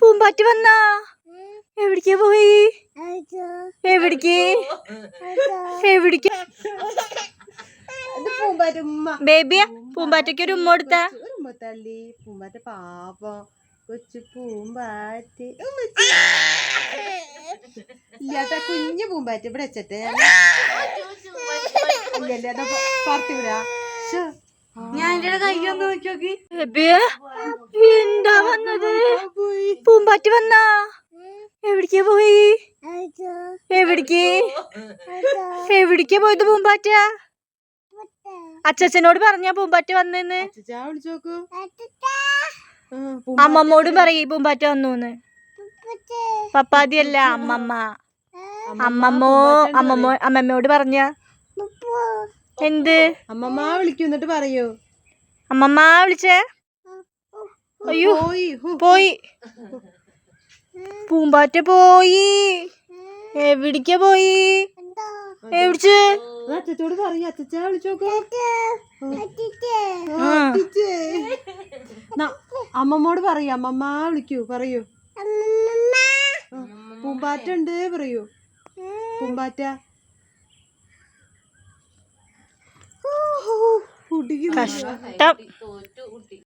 പൂമ്പാറ്റ് വന്നാ? എവിടേക്കാ പോയി? എവിടേക്ക്? എവിടേക്ക്? ബേബിയാ പൂമ്പാറ്റയ്ക്ക് ഒരു ഉമ്മ കൊടുത്ത? പൂമ്പാറ്റ പാപം കൊച്ചു പൂമ്പാറ്റ്. ഇല്ലാത്ത കുഞ്ഞു പൂമ്പാറ്റ ഇവിടെ വെച്ചിട്ട്. ഇല്ലല്ല പറത്തി വിടാ. ഞാൻ എന്റെ കൈയൊന്ന് നോക്കി എന്താ വന്നത്? പൂമ്പാറ്റ് വന്നാ എവിടേക്കാ പോയി? എവിടേക്ക്? എവിടേക്കാ പോയത് പൂമ്പാറ്റ? അച്ഛനോട് പറഞ്ഞാ പൂമ്പാറ്റ വന്നെന്ന്. അമ്മമ്മോടും പറയും പൂമ്പാറ്റ വന്നൂന്ന്. പപ്പാതിയല്ല അമ്മമ്മ. അമ്മമ്മോ അമ്മമ്മോ അമ്മമ്മയോട് പറഞ്ഞ. എന്ത്? അമ്മമ്മ വിളിക്കും എന്നിട്ട് പറയൂ. അമ്മമ്മ വിളിച്ചേ? അയ്യോ പോയി പോയി. പൂമ്പാറ്റ പോയി. എവിടേക്കാ പോയി? എവിടിച്ച്? അച്ചച്ചോട് പറയും പറയൂ വിളിച്ചോക്കോ. അമ്മമ്മോട് പറയൂ അമ്മമ്മ വിളിക്കൂ പറയൂ. പൂമ്പാറ്റ ഉണ്ട് പറയൂ. പൂമ്പാറ്റ. കുടിക്കുന്നു കഷ്ടം.